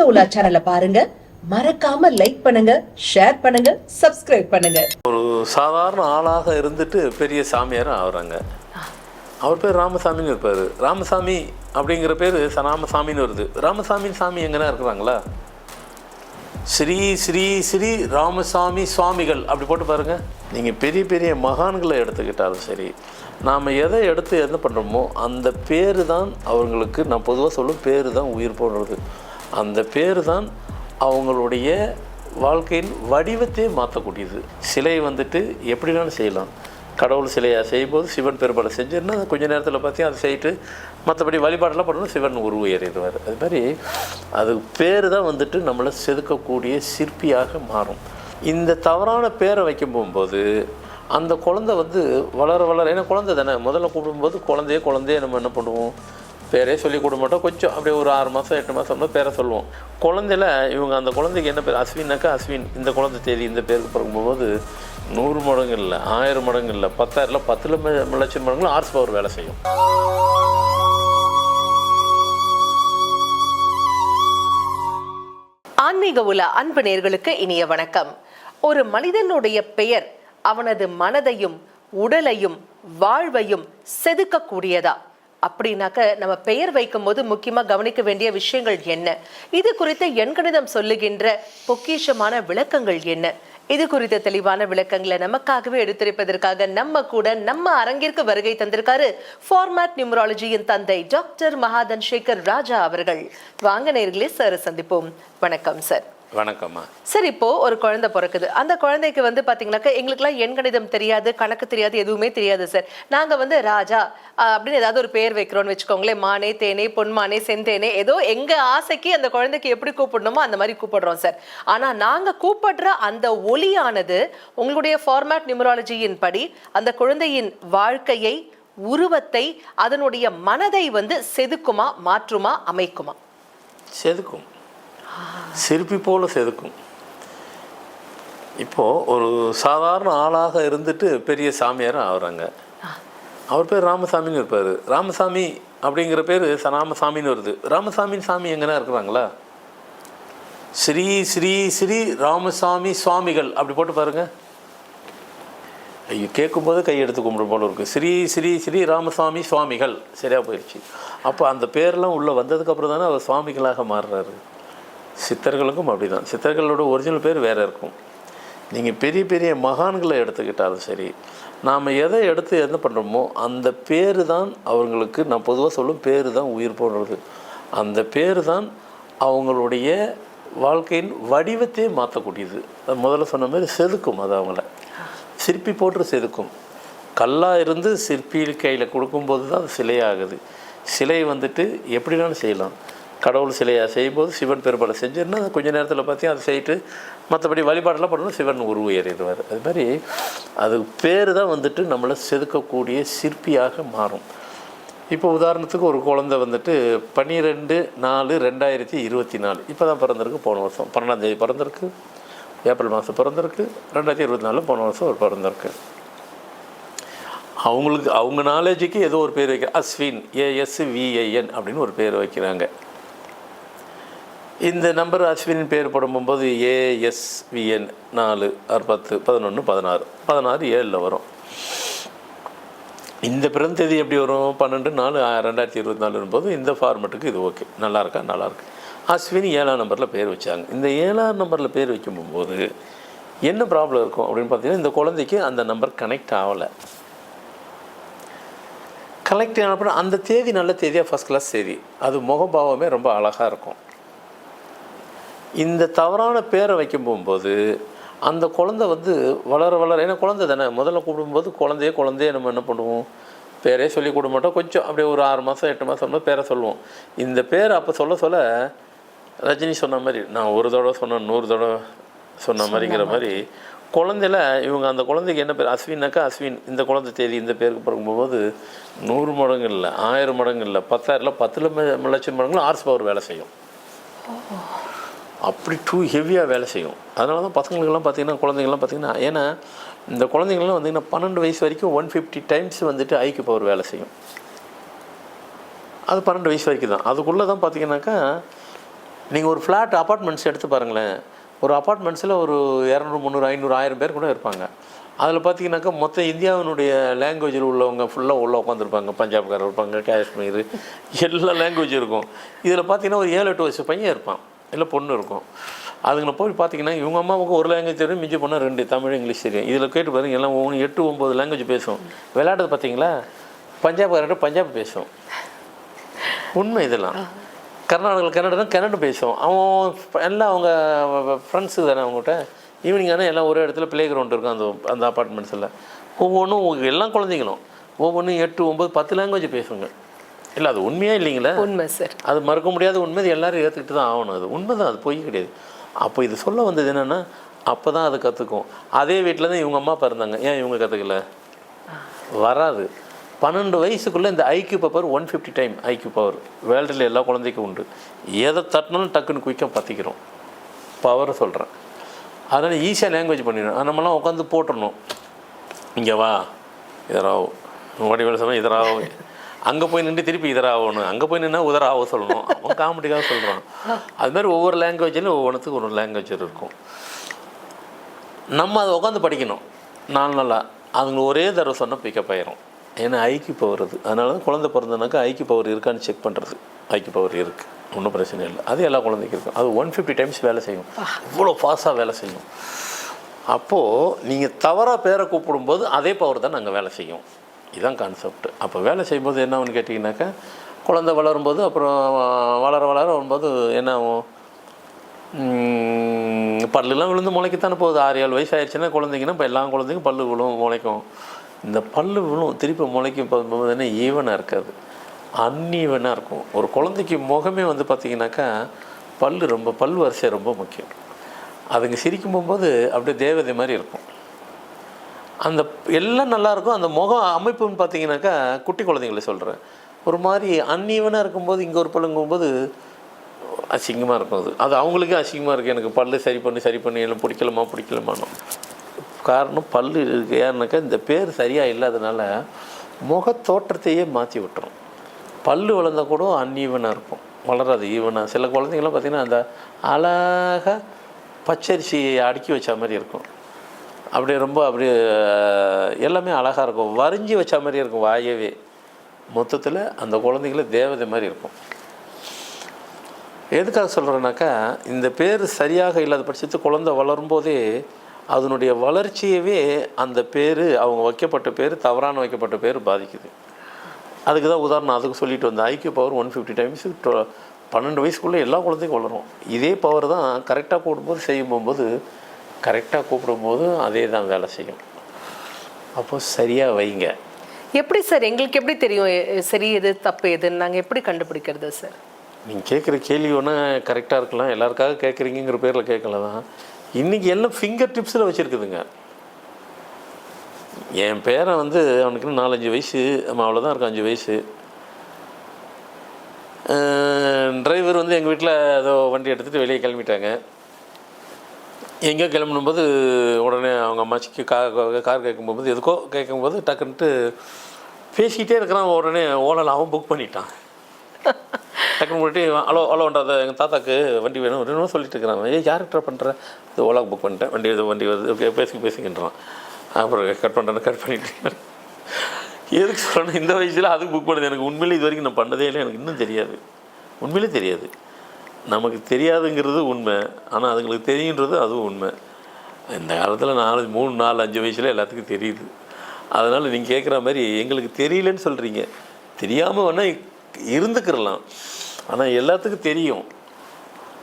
ஆன்மீக உலா பாருங்க. மறக்காம லைக் பண்ணுங்க ஷேர் பண்ணுங்க சப்ஸ்கிரைப் பண்ணுங்க. ஒரு சாதாரண ஆளாக இருந்துட்டு பெரிய சாமியாரும் ஆகுறாங்க அவர் பேர் ராமசாமின்னு இருப்பார். ராமசாமி அப்படிங்கிற பேர் ராமசாமின்னு வருது. ராமசாமி சாமி எங்கன்னா இருக்கிறாங்களா? ஸ்ரீ ஸ்ரீ ஸ்ரீ ராமசாமி சுவாமிகள். அப்படி போட்டு பாருங்க. நீங்கள் பெரிய பெரிய மகான்களை எடுத்துக்கிட்டாலும் சரி நாம் எதை எடுத்து என்ன பண்ணுறோமோ அந்த பேர் தான் அவங்களுக்கு நான் பொதுவாக சொல்லும் பேர் தான் உயிர் போடுறது அந்த பேர் தான் அவங்களுடைய வாழ்க்கையின் வடிவத்தையே மாற்றக்கூடியது. சிலை வந்துட்டு எப்படி வேணாலும் செய்யலாம். கடவுள் சிலையாக செய்யும்போது சிவன் பெருமாளை செஞ்சிருந்தா கொஞ்ச நேரத்தில் பார்த்தீங்கன்னா அதை செய்யிட்டு மற்றபடி வழிபாடெல்லாம் பண்ணணும் சிவன் உருவு ஏறிடுவார் அது மாதிரி அது பேர் தான் வந்துட்டு நம்மளை செதுக்கக்கூடிய சிற்பியாக மாறும். இந்த தவறான பேரை வைக்கும் போகும்போது அந்த குழந்தை வந்து வளர வளர ஏன்னா குழந்தை தானே முதல்ல கூப்பிடும்போது குழந்தையே குழந்தையே நம்ம என்ன பண்ணுவோம்? பேரே சொல்லி கொடுக்க மாட்டோம். கொஞ்சம் அப்படியே ஒரு ஆறு மாதம் எட்டு மாதம் பேரை சொல்லுவோம். குழந்தையில இவங்க அந்த குழந்தைக்கு என்ன பேர்? அஸ்வின்னாக்கா அஸ்வின். இந்த குழந்தை தேதி இந்த பேருக்கு பிறக்கும்போது நூறு மடங்கு இல்லை ஆயிரம் மடங்கு இல்லை பத்தாயிரம் இல்லை பத்து லட்சம் மடங்கு ஆர்ஸ் பவர் வேலை செய்யும். ஆன்மீக உல அன்பு நேர்களுக்கு இனிய வணக்கம். ஒரு மனிதனுடைய பெயர் அவனது மனதையும் உடலையும் வாழ்வையும் செதுக்கக்கூடியதா? அப்படின்னாக்க நம்ம பெயர் வைக்கும் போது முக்கியமாக கவனிக்க வேண்டிய விஷயங்கள் என்ன? இது குறித்து எண்கணிதம் சொல்லுகின்ற பொக்கிஷமான விளக்கங்கள் என்ன? இது குறித்த தெளிவான விளக்கங்களை நமக்காகவே எடுத்திருப்பதற்காக நம்ம கூட நம்ம அரங்கிற்கு வருகை தந்திருக்காரு ஃபார்மேட் நியூமராலஜியின் தந்தை டாக்டர் மகாதன் சேகர் ராஜா அவர்கள். வாங்க நேர்களே சார் சந்திப்போம். வணக்கம் சார் வணக்கம்மா. சார் இப்போ ஒரு குழந்தை பிறக்குது. அந்த குழந்தைக்கு வந்து பாத்தீங்கன்னாக்கா எங்களுக்குலாம் எண் கணிதம் தெரியாது கணக்கு தெரியாது எதுவுமே தெரியாது சார். நாங்க வந்து ராஜா அப்படின்னு ஏதாவது ஒரு பேர் வைக்கிறோம்னு வச்சுக்கோங்களேன். மானே தேனே பொன்மானே செந்தேனே ஏதோ எங்க ஆசைக்கு அந்த குழந்தைக்கு எப்படி கூப்பிடணுமோ அந்த மாதிரி கூப்பிடுறோம் சார். ஆனா நாங்க கூப்பிடுற அந்த ஒலியானது உங்களுடைய ஃபார்மேட் நியூமராலஜியின் படி அந்த குழந்தையின் வாழ்க்கையை உருவத்தை அதனுடைய மனதை வந்து செதுக்குமா மாற்றுமா அமைக்குமா? செதுக்கும். சிற்பி போல செதுக்கும். இப்போது ஒரு சாதாரண ஆளாக இருந்துட்டு பெரிய சாமியார் ஆகுறாங்க அவர் பேர் ராமசாமின்னு இருப்பார். ராமசாமி அப்படிங்கிற பேர் ராமசாமின்னு வருது. ராமசாமி சாமி எங்கன்னா இருக்கிறாங்களா? ஸ்ரீ ஸ்ரீ ஸ்ரீ ராமசாமி சுவாமிகள். அப்படி போட்டு பாருங்க. ஐயோ கேட்கும்போது கை எடுத்து கும்பிடும் போல இருக்கு. ஸ்ரீ ஸ்ரீ ஸ்ரீ ராமசாமி சுவாமிகள். சரியாக போயிடுச்சு. அப்போ அந்த பேர்லாம் உள்ளே வந்ததுக்கப்புறம் தானே அவர் சுவாமிகளாக மாறுறாரு. சித்தர்களுக்கும் அப்படிதான். சித்தர்களோட ஒரிஜினல் பேர் வேறு இருக்கும். நீங்கள் பெரிய பெரிய மகான்களை எடுத்துக்கிட்டாலும் சரி நாம் எதை எடுத்து என்ன பண்ணுறோமோ அந்த பேர் தான் அவங்களுக்கு நான் பொதுவாக சொல்லும் பேர் தான் உயிர் போடுறது அந்த பேர் தான் அவங்களுடைய வாழ்க்கையின் வடிவத்தையே மாற்றக்கூடியது முதல்ல சொன்ன மாதிரி செதுக்கும் அது அவங்கள. சிற்பி போட்டு செதுக்கும். கல்லாக இருந்து சிற்பி கையில் கொடுக்கும்போது தான் அது சிலையாகுது. சிலை வந்துட்டு எப்படினாலும் செய்யலாம். கடவுள் சிலையாக செய்யும்போது சிவன் பெரும்பாலும் செஞ்சிருந்தா கொஞ்ச நேரத்தில் பார்த்தி அதை செய்யிட்டு மற்றபடி வழிபாடெல்லாம் பண்ணணும் சிவன் உருவு ஏறிடுவார் அது மாதிரி அது பேர் தான் வந்துட்டு நம்மளை செதுக்கக்கூடிய சிற்பியாக மாறும். இப்போ உதாரணத்துக்கு ஒரு குழந்தை வந்துட்டு பன்னிரெண்டு நாலு ரெண்டாயிரத்தி இருபத்தி நாலு. இப்போ தான் பிறந்திருக்கு போன வருஷம் பன்னெண்டாந்தேதி பிறந்திருக்கு ஏப்ரல் மாதம் பிறந்திருக்கு ரெண்டாயிரத்தி இருபத்தி நாலு போன வருஷம் ஒரு பிறந்திருக்கு. அவங்களுக்கு அவங்க நாலேஜுக்கு ஏதோ ஒரு பேர் வைக்க அஸ்வின் ஏஎஸ்விஐஎன் அப்படின்னு ஒரு பேர் வைக்கிறாங்க. இந்த நம்பர் அஸ்வினின் பேர் போடும்போது ஏஎஸ்விஎன் நாலு ஆறு பத்து பதினொன்று பதினாறு. பதினாறு ஏழில் வரும். இந்த பிறந்த தேதி எப்படி வரும்? பன்னெண்டு நாலு ஆ- ரெண்டாயிரத்தி இருபத்தி நாலுன்னு போது இந்த ஃபார்மெட்டுக்கு இது ஓகே நல்லா இருக்கா? நல்லா இருக்கு. அஸ்வினி ஏழாம் நம்பரில் பேர் வச்சாங்க. இந்த ஏழாம் நம்பரில் பேர் வைக்கும்போது என்ன ப்ராப்ளம் இருக்கும் அப்படின்னு பார்த்தீங்கன்னா இந்த குழந்தைக்கு அந்த நம்பர் கனெக்ட் ஆகலை. கலெக்ட் ஆனப்பறம் அந்த தேதி நல்ல தேதியாக ஃபஸ்ட் கிளாஸ் தேதி. அது முகபாவமே ரொம்ப அழகாக இருக்கும். இந்த தவறான பேரை வைக்கும் போகும்போது அந்த குழந்தை வந்து வளர வளர ஏன்னா குழந்தை தானே முதல்ல கூப்பிடும்போது குழந்தையே குழந்தையே நம்ம என்ன பண்ணுவோம்? பேரே சொல்லி கொடுக்க மாட்டோம். கொஞ்சம் அப்படியே ஒரு ஆறு மாதம் எட்டு மாதம் பேரை சொல்லுவோம். இந்த பேரை அப்போ சொல்ல சொல்ல ரஜினி சொன்ன மாதிரி நான் ஒரு தடவை சொன்னேன் நூறு தடவை சொன்ன மாதிரிங்கிற மாதிரி. குழந்தையில இவங்க அந்த குழந்தைக்கு என்ன பேர் அஸ்வின்னாக்கா அஸ்வின் இந்த குழந்தை தேதி இந்த பேருக்கு பிறக்கும்போது நூறு மடங்கு இல்லை ஆயிரம் மடங்கு இல்லை பத்தாயிரம் இல்லை பத்து லட்சம் லட்சம் மடங்குல ஆர்ஸ் பவர் வேலை செய்யும். அப்படி டூ ஹெவியாக வேலை செய்யும். அதனால தான் பசங்களுக்கெல்லாம் பார்த்தீங்கன்னா குழந்தைங்கள்லாம் பார்த்தீங்கன்னா ஏன்னா இந்த குழந்தைங்கள்லாம் வந்தீங்கன்னா பன்னெண்டு வயசு வரைக்கும் ஒன் ஃபிஃப்டி டைம்ஸ் வந்துட்டு ஐக்கு பவர் வேலை செய்யும். அது பன்னெண்டு வயசு வரைக்கும் தான். அதுக்குள்ளே தான் பார்த்தீங்கன்னாக்கா நீங்கள் ஒரு ஃப்ளாட் அப்பார்ட்மெண்ட்ஸ் எடுத்து பாருங்களேன். ஒரு அப்பார்ட்மெண்ட்ஸில் ஒரு இரநூறு முந்நூறு ஐநூறு ஆயிரம் பேர் கூட இருப்பாங்க. அதில் பார்த்தீங்கன்னாக்கா மொத்த இந்தியாவினுடைய லாங்குவேஜில் உள்ளவங்க ஃபுல்லாக உள்ளே உட்காந்துருப்பாங்க பஞ்சாப்காரர் இருப்பாங்க காஷ்மீர் எல்லா லாங்குவேஜும் இருக்கும். இதில் பார்த்தீங்கன்னா ஒரு ஏழு எட்டு வயசு பையன் இருப்பான். இல்லை பொண்ணு இருக்கும். அதுங்களை போய் பார்த்தீங்கன்னா இவங்க அம்மாவுக்கு ஒரு லாங்குவேஜ் தெரியும் மிஞ்சி போனால் ரெண்டு தமிழ் இங்கிலீஷ் தெரியும். இதில் கேட்டு பாருங்க எல்லாம் ஒன்று எட்டு ஒம்பது லாங்குவேஜ் பேசும். விளையாடுறது பார்த்தீங்களா பஞ்சாப்காரர்கிட்ட பஞ்சாப் பேசும். உண்மை இதெல்லாம். கர்நாடகாவில் கன்னடா கன்னடம் பேசும். அவன் எல்லாம் அவங்க ஃப்ரெண்ட்ஸு தானே அவங்ககிட்ட? ஈவினிங் ஆனால் எல்லாம் ஒரே இடத்துல ப்ளே கிரவுண்ட் இருக்கும் அந்த அந்த அப்பார்ட்மெண்ட்ஸில் ஒவ்வொன்றும் எல்லா எல்லாம் குழந்தைங்களும். ஒவ்வொன்றும் எட்டு ஒம்பது பத்து லாங்குவேஜ் பேசுங்க. இல்லை அது உண்மையா இல்லைங்களா? உண்மை சார். அது மறக்க முடியாத உண்மை இது எல்லாரும் ஏற்றுக்கிட்டு தான் ஆகணும். அது உண்மை தான் அது பொய் கிடையாது. அப்போ இது சொல்ல வந்தது என்னென்னா அப்போ தான் அது கற்றுக்கும் அதே வீட்டில் தான் இவங்க அம்மா அப்பா இருந்தாங்க. ஏன் இவங்க கற்றுக்கல வராது. பன்னெண்டு வயசுக்குள்ளே இந்த IQ power one fifty time IQ power வேர்ல்டில் எல்லா குழந்தைக்கும் உண்டு. எதை தட்டினாலும் டக்குன்னு குயிக்காக பற்றிக்கிறோம் பவரை சொல்கிறேன் அதனால் ஈஸியாக லாங்குவேஜ் பண்ணிடணும் நம்மலாம் உட்காந்து போட்டுடணும். இங்கே வா. இதராவோ. வடிவேல் சொன்னால் இதராவோ. அங்கே போய் நின்று திருப்பி இதராகணும் அங்கே போய் நின்னா உதராவோ சொல்லணும். அவன் காமெடிக்காக சொல்கிறான் அது மாதிரி ஒவ்வொரு லாங்குவேஜ்லையும் ஒவ்வொன்றுத்துக்கு ஒரு லாங்குவேஜ் இருக்கும். நம்ம அதை உட்காந்து படிக்கணும். நாலு நாளாக அதுங்க ஒரே தடவை சொன்னால் பிக்கப் ஆயிரும். ஏன்னா ஐக்கிய பவர் அது. அதனால தான் குழந்தை பிறந்தனாக்கா ஐக்கிய பவர் இருக்கான்னு செக் பண்ணுறது ஐக்கிய பவர் இருக்குது ஒன்றும் பிரச்சனை இல்லை. அது எல்லா குழந்தைக்கும் இருக்கும். அது ஒன் ஃபிஃப்டி டைம்ஸ் வேலை செய்யும். இவ்வளோ ஃபாஸ்ட்டாக வேலை செய்யும். அப்போது நீங்கள் தவறாக பேரை கூப்பிடும்போது அதே பவர் தான் நாங்கள் வேலை செய்யும். இதுதான் கான்செப்ட் அப்போ வேலை செய்யும்போது என்ன கேட்டிங்கனாக்கா குழந்தை வளரும்போது அப்புறம் வளர வளர வரும்போது என்ன ஆகும்? பல்லுலாம் விழுந்து முளைக்கத்தானே போகுது. ஆறு ஏழு வயசு ஆயிடுச்சுன்னா குழந்தைங்கன்னா இப்போ எல்லா குழந்தைக்கும் பல்லு விழும் முளைக்கும். இந்த பல்லு விழும் திருப்பி முளைக்கும் போகும்போது என்ன? ஈவனாக இருக்காது. அன்ஈவனாக இருக்கும். ஒரு குழந்தைக்கு முகமே வந்து பார்த்திங்கனாக்கா பல் ரொம்ப பல் வரிசை ரொம்ப முக்கியம். அதுங்க சிரிக்கும் போகும்போது அப்படியே தேவதை மாதிரி இருக்கும். அந்த எல்லாம் நல்லாயிருக்கும். அந்த முகம் அமைப்புன்னு பார்த்தீங்கன்னாக்கா குட்டி குழந்தைங்களை சொல்கிறேன் ஒரு மாதிரி அன்ஈவனாக இருக்கும்போது இங்கே ஒரு பல்லுங்கும்போது அசிங்கமாக இருக்கும் அது. அது அவங்களுக்கே அசிங்கமாக இருக்குது எனக்கு பல்லு சரி பண்ணி சரி பண்ணி எல்லாம் பிடிக்கலமா பிடிக்கலமானோ காரணம் பல்லு இருக்கு. ஏன்னாக்கா இந்த பேர் சரியாக இல்லாதனால முக தோற்றத்தையே மாற்றி விட்டுரும். பல்லு வளர்ந்தா கூட அன்ஈவனாக இருக்கும். வளராது ஈவனாக சில குழந்தைங்களாம் பார்த்திங்கன்னா அந்த அழகாக பச்சரிசியை அடுக்கி வச்ச மாதிரி இருக்கும். அப்படியே ரொம்ப அப்படியே எல்லாமே அழகாக இருக்கும். வரிஞ்சு வச்ச மாதிரி இருக்கும் வாயவே. மொத்தத்தில் அந்த குழந்தைங்கள தேவதை மாதிரி இருக்கும். எதுக்காக சொல்கிறேன்னாக்கா இந்த பேர் சரியாக இல்லாத பட்சத்து குழந்தை வளரும்போதே அதனுடைய வளர்ச்சியவே அந்த பேர் அவங்க வைக்கப்பட்ட பேர் தவறான வைக்கப்பட்ட பேர் பாதிக்குது. அதுக்கு தான் உதாரணம் அதுக்கு சொல்லிட்டு வந்தேன். ஐக்கிய பவர் ஒன் ஃபிஃப்டி டைம்ஸ் பன்னெண்டு வயசுக்குள்ளே எல்லா குழந்தைக்கும் வளரும். இதே பவர் தான் கரெக்டாக போடும்போது செய்யும் போகும்போது கரெக்டாக கூப்பிடும்போது அதே தான் வேலை செய்யும். அப்போ சரியாக வைங்க. எப்படி சார்? எங்களுக்கு எப்படி தெரியும்? சரி எது தப்பு எதுன்னு நாங்கள் எப்படி கண்டுபிடிக்கிறது சார்? நீங்கள் கேட்குற கேள்வி ஒன்றா கரெக்டாக இருக்கலாம். எல்லாருக்காக கேட்குறீங்கிற பேரில் கேட்கல தான். இன்றைக்கி எல்லாம் ஃபிங்கர் டிப்ஸில் வச்சுருக்குதுங்க. என் பேரன் வந்து அவனுக்கு நாலஞ்சு வயசு அவன் அவ்வளோதான் இருக்கும் அஞ்சு வயசு. டிரைவர் வந்து எங்கள் வீட்டில் ஏதோ வண்டி எடுத்துகிட்டு வெளியே கிளம்பிட்டாங்க. எங்கேயோ கிளம்பும்போது உடனே அவங்க அம்மாச்சிக்கு கார் கார் கேட்கும்போது எதுக்கோ கேட்கும்போது டக்குன்ட்டு பேசிக்கிட்டே இருக்கிறான். உடனே ஓலாவில் அவன் புக் பண்ணிட்டான். டக்குனு போட்டு ஹலோ ஹலோன்றது எங்கள் தாத்தாக்கு வண்டி வேணும். வேணும்னு சொல்லிட்டு இருக்கிறான் ஏய் யார்கிட்ட பண்ணுற இது ஓலா புக் பண்ணிட்டேன். வண்டி இது வண்டி வருது பேசி பேசிக்கின்றான். அப்புறம் கட் பண்ணுறேன் கட் பண்ணிட்டு. எதுக்கு சொல்லணும்? இந்த வயசில் அதுக்கு புக் பண்ணுது எனக்கு. உண்மையிலே இது வரைக்கும் நான் பண்ணதே இல்லை. எனக்கு இன்னும் தெரியாது. உண்மையிலே தெரியாது. நமக்கு தெரியாதுங்கிறது உண்மை. ஆனால் அதுங்களுக்கு தெரியுன்றது அதுவும் உண்மை. இந்த காலத்தில் நாலு மூணு நாலு அஞ்சு வயசில் எல்லாத்துக்கும் தெரியுது. அதனால் நீங்கள் கேட்குற மாதிரி எங்களுக்கு தெரியலன்னு சொல்கிறீங்க தெரியாமல் வேணால் இருந்துக்கிறலாம் ஆனால் எல்லாத்துக்கும் தெரியும்.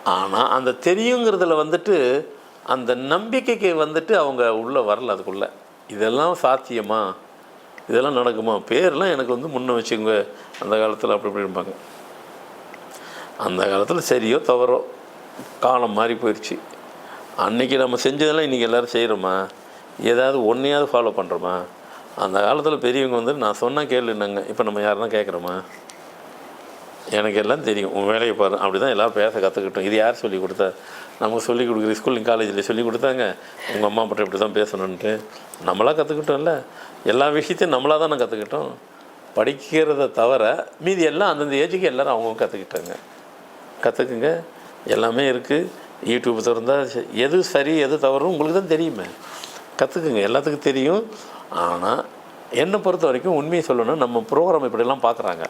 ஆனால் அந்த தெரியுங்கிறதுல வந்துட்டு அந்த நம்பிக்கைக்கு வந்துட்டு அவங்க உள்ளே வரல அதுக்குள்ளே. இதெல்லாம் சாத்தியமா? இதெல்லாம் நடக்குமா? பேர்லாம் எனக்கு வந்து முன்ன வச்சுங்க அந்த காலத்தில் அப்படி இப்படிம்பாங்க. அந்த காலத்தில் சரியோ தவறோ காலம் மாறி போயிடுச்சு அன்றைக்கி நம்ம செஞ்சதெல்லாம் இன்றைக்கி எல்லோரும் செய்கிறோமா ஏதாவது ஒன்றையாவது ஃபாலோ பண்ணுறோமா அந்த காலத்தில் பெரியவங்க வந்து நான் சொன்னால் கேளுன்னாங்க இப்போ நம்ம யாருன்னா கேட்குறோமா எனக்கு எல்லாம் தெரியும். உன் வேலையை பாரு. அப்படி தான் எல்லோரும் பேச கற்றுக்கிட்டோம் இது யார் சொல்லி கொடுத்தா? நமக்கு சொல்லி கொடுக்குற ஸ்கூலிங் காலேஜில் சொல்லி கொடுத்தாங்க. உங்கள் அம்மா அப்படி இப்படி தான் பேசணுன்ட்டு நம்மளாக கற்றுக்கிட்டோம்ல எல்லா விஷயத்தையும் நம்மளாக தானே கற்றுக்கிட்டோம் படிக்கிறத தவிர மீதி எல்லாம் அந்தந்த ஏஜுக்கு எல்லோரும் அவங்க கற்றுக்கிட்டாங்க கற்றுக்குங்க. எல்லாமே இருக்குது யூடியூப் திறந்தால் எது சரி எது தவறுன்னு உங்களுக்கு தான் தெரியுமே. கற்றுக்குங்க எல்லாத்துக்கும் தெரியும். ஆனால் என்னை பொறுத்த வரைக்கும் உண்மையை சொல்லணும் நம்ம ப்ரோக்ராம் இப்படிலாம் பார்க்குறாங்க.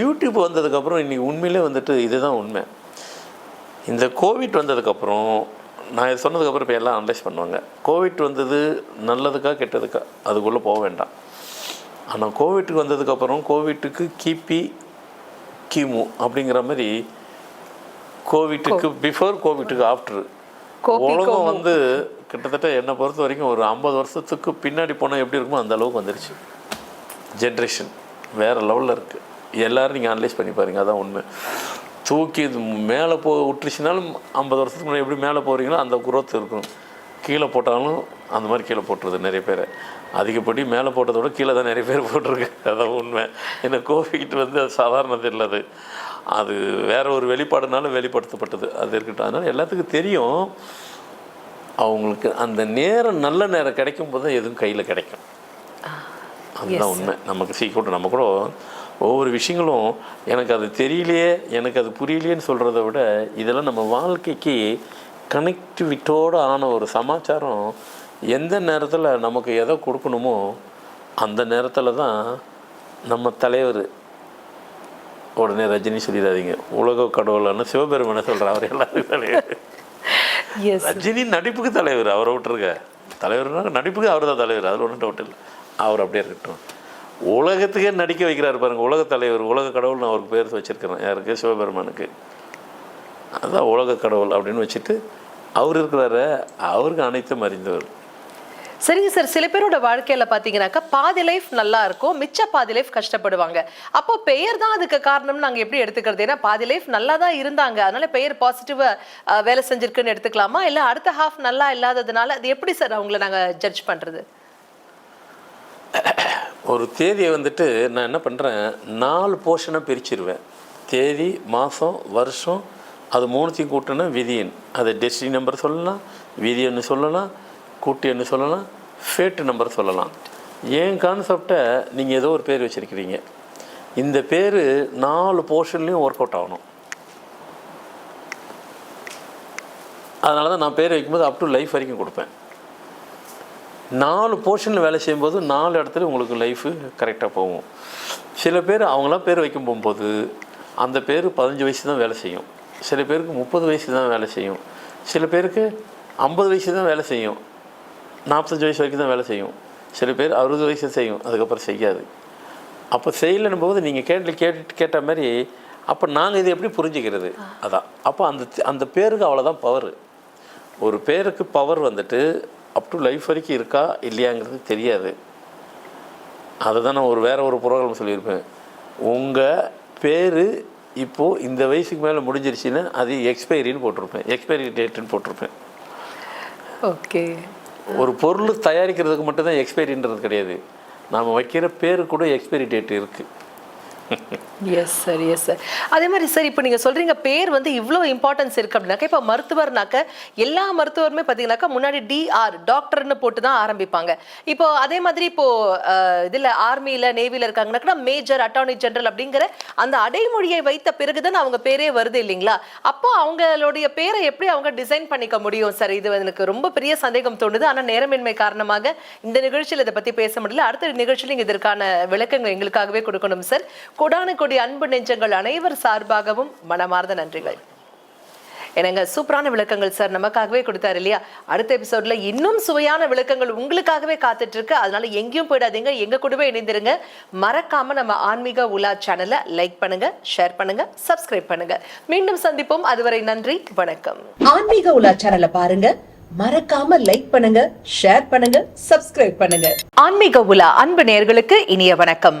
யூடியூப் வந்ததுக்கப்புறம் இன்றைக்கி உண்மையிலே வந்துட்டு இதுதான் உண்மை. இந்த கோவிட் வந்ததுக்கப்புறம் நான் இது சொன்னதுக்கப்புறம் இப்போ எல்லாம் அனலைஸ் பண்ணுவாங்க. கோவிட் வந்தது நல்லதுக்கா கெட்டதுக்கா? அதுக்குள்ளே போக வேண்டாம். ஆனால் கோவிட்டுக்கு வந்ததுக்கப்புறம் கோவிட்டுக்கு கிபி கிமு அப்படிங்கிற மாதிரி கோவிட்டுக்கு பிஃபோர் கோவிட்டுக்கு ஆஃப்டர் உலகம் கோமு. வந்து கிட்டத்தட்ட என்னை பொறுத்த வரைக்கும் ஒரு ஐம்பது வருஷத்துக்கு பின்னாடி போனால் எப்படி இருக்குமோ அந்த அளவுக்கு வந்துருச்சு. ஜென்ரேஷன் வேறு லெவலில் இருக்குது எல்லோரும் நீங்கள் அனலைஸ் பண்ணி பாருங்க அதான் உண்மை. தூக்கி இது மேலே போ விட்டுருச்சுனாலும் ஐம்பது வருஷத்துக்கு முன்னாடி எப்படி மேலே போகிறீங்களோ அந்த குரோத் இருக்கும். கீழே போட்டாலும் அந்த மாதிரி கீழே போட்டுருது நிறைய பேர். அதிகப்படி மேலே போட்டதை விட கீழே தான் நிறைய பேர் போட்டிருக்கு அதான் உண்மை. ஏன்னா கோவிட் வந்து அது சாதாரணது இல்லை அது வேற ஒரு வெளிப்பாடுனால வெளிப்படுத்தப்பட்டது. அது இருக்கட்டும். அதனால் எல்லாத்துக்கும் தெரியும். அவங்களுக்கு அந்த நேரம் நல்ல நேரம் கிடைக்கும் போது தான் எதுவும் கையில் கிடைக்கும். அதுதான் உண்மை. நமக்கு சீக்கிரம் நம்ம கூட ஒவ்வொரு விஷயங்களும் எனக்கு அது தெரியலையே எனக்கு அது புரியலையேன்னு சொல்கிறத விட இதெல்லாம் நம்ம வாழ்க்கைக்கு கனெக்டிவிட்டோடு ஆன ஒரு சமாச்சாரம் எந்த நேரத்தில் நமக்கு எதை கொடுக்கணுமோ அந்த நேரத்தில் தான் நம்ம தலைவர் உடனே ரஜினி சொல்லிடாதீங்க. உலக கடவுளான சிவபெருமனை சொல்கிறார் அவர் எஸ் ரஜினி நடிப்புக்கு தலைவர் அவரை விட்டுருங்க. தலைவர்னா நடிப்புக்கு அவர் தான் தலைவர் அதில் ஒன்றும் டவுட் இல்லை. அவர் அப்படியே இருக்கட்டும். உலகத்துக்கே நடிக்க வைக்கிறாரு பாருங்க உலக தலைவர் உலக கடவுள்னு அவருக்கு பேர் வச்சிருக்கிறேன். யாருக்கு? சிவபெருமானுக்கு. அதான் உலக கடவுள் அப்படின்னு வச்சுட்டு அவர் இருக்கிறாரு அவருக்கு அனைத்தும் அறிந்தவர். சரிங்க சார் சில பேரோட வாழ்க்கையில பாத்தீங்கன்னாக்கா பாதி லைஃப் நல்லா இருக்கும் மிச்ச பாதி லைஃப் கஷ்டப்படுவாங்க. அப்போ பெயர் தான் அதுக்கு காரணம் நாங்க எப்படி எடுத்துக்கிறது? ஏன்னா பாதி லைஃப் நல்லா தான் இருந்தாங்க. அதனால பெயர் பாசிட்டிவா வேலை செஞ்சிருக்குன்னு எடுத்துக்கலாமா? இல்ல அடுத்த ஹாஃப் நல்லா இல்லாததுனால அது எப்படி சார் அவங்கள நாங்க ஜட்ஜ் பண்றது? ஒரு தேதியை வந்துட்டு நான் என்ன பண்ணுறேன் நாலு போர்ஷனாக பிரிச்சிருவேன். தேதி மாதம் வருஷம் அது மூணுத்தையும் கூட்டினா விதியன். அது டெஸ்டினி நம்பர் சொல்லலாம் விதியன்னு சொல்லலாம் கூட்டியன்னு சொல்லலாம்? ஃபேட்டு நம்பர் சொல்லலாம். என் கான்செப்டை நீங்கள் ஏதோ ஒரு பேர் வச்சுருக்கிறீங்க. இந்த பேர் நாலு போர்ஷன்லேயும் ஒர்க் அவுட் ஆகணும். அதனால தான் நான் பேர் வைக்கும்போது அப் டு லைஃப் வரைக்கும் கொடுப்பேன். நாலு போர்ஷனில் வேலை செய்யும்போது நாலு இடத்துல உங்களுக்கு லைஃபு கரெக்டாக போகும். சில பேர் அவங்களாம் பேர் வைக்கும் போகும்போது அந்த பேர் பதினஞ்சு வயசு தான் வேலை செய்யும். சில பேருக்கு முப்பது வயசு தான் வேலை செய்யும். சில பேருக்கு ஐம்பது வயசு தான் வேலை செய்யும். நாற்பத்தஞ்சு வயசு வரைக்கும் தான் வேலை செய்யும். சில பேர் அறுபது வயசு செய்யும். அதுக்கப்புறம் செய்யாது. அப்போ செய்யலைன்னும் போது நீங்கள் கேட்டு கேட்டு கேட்ட மாதிரி அப்போ நாங்கள் இதை எப்படி புரிஞ்சுக்கிறது? அதான். அப்போ அந்த அந்த பேருக்கு அவ்வளோதான் பவர் ஒரு பேருக்கு பவர் வந்துட்டு அப் டு லைஃப் வரைக்கும் இருக்கா இல்லையாங்கிறது தெரியாது. அதை தான் நான் ஒரு வேற ஒரு ப்ரோக்ராம் சொல்லியிருப்பேன். உங்கள் பேர் இப்போது இந்த வயசுக்கு மேலே முடிஞ்சிருச்சுன்னா அது எக்ஸ்பைரின்னு போட்டிருப்பேன். எக்ஸ்பைரி டேட்டுன்னு போட்டிருப்பேன். ஓகே ஒரு பொருள் தயாரிக்கிறதுக்கு மட்டும்தான் எக்ஸ்பைரின்றது கிடையாது. நாம் வைக்கிற பேர் கூட எக்ஸ்பைரி டேட் இருக்குது எஸ் சார் எஸ் சார் அதே மாதிரி சார் இப்போ நீங்கள் சொல்கிறீங்க பேர் வந்து இவ்வளோ இம்பார்ட்டன்ஸ் இருக்குது அப்படின்னாக்கா இப்போ மருத்துவர்னாக்க எல்லா மருத்துவருமே பார்த்தீங்கன்னாக்கா முன்னாடி டிஆர் டாக்டர்னு போட்டு தான் ஆரம்பிப்பாங்க. இப்போ அதே மாதிரி இப்போ இதில் ஆர்மியில் நேவியில் இருக்காங்கனாக்கா மேஜர் அட்டார்னி ஜெனரல் அப்படிங்கிற அந்த அடைமொழியை வைத்த பிறகு தான் அவங்க பேரே வருது இல்லைங்களா? அப்போ அவங்களுடைய பேரை எப்படி அவங்க டிசைன் பண்ணிக்க முடியும் சார் இது எனக்கு ரொம்ப பெரிய சந்தேகம் தோணுது. ஆனால் நேரமின்மை காரணமாக இந்த நிகழ்ச்சியில் இதை பற்றி பேச முடியல. அடுத்த நிகழ்ச்சியில் இதற்கான விளக்கங்கள் எங்களுக்காகவே கொடுக்கணும் சார் கூட கொடான கொடி அன்பு நெஞ்சங்கள் அனைவர் சார்பாகவும் மனமார்ந்த நன்றிகள். எனங்க சூப்பரான விளக்கங்கள் சார் நமக்காகவே கொடுத்தாரு இல்லையா? அடுத்த எபிசோட்ல இன்னும் சுவையான விளக்கங்கள் உங்களுக்காகவே காத்துட்டு இருக்கு அதனால எங்கேயும் போயிடாதீங்க எங்க கூடவே இணைந்திருங்க. மறக்காம நம்ம ஆன்மீக உலா சேனலை லைக் பண்ணுங்க ஷேர் பண்ணுங்க சப்ஸ்கிரைப் பண்ணுங்க. மீண்டும் சந்திப்போம். அதுவரை நன்றி வணக்கம். ஆன்மீக உலா சேனலை பாருங்க. மறக்காம லைக் பண்ணுங்க ஷேர் பண்ணுங்க சப்ஸ்கிரைப் பண்ணுங்க. ஆன்மீக உலா அன்பு நேயர்களுக்கு இனிய வணக்கம்.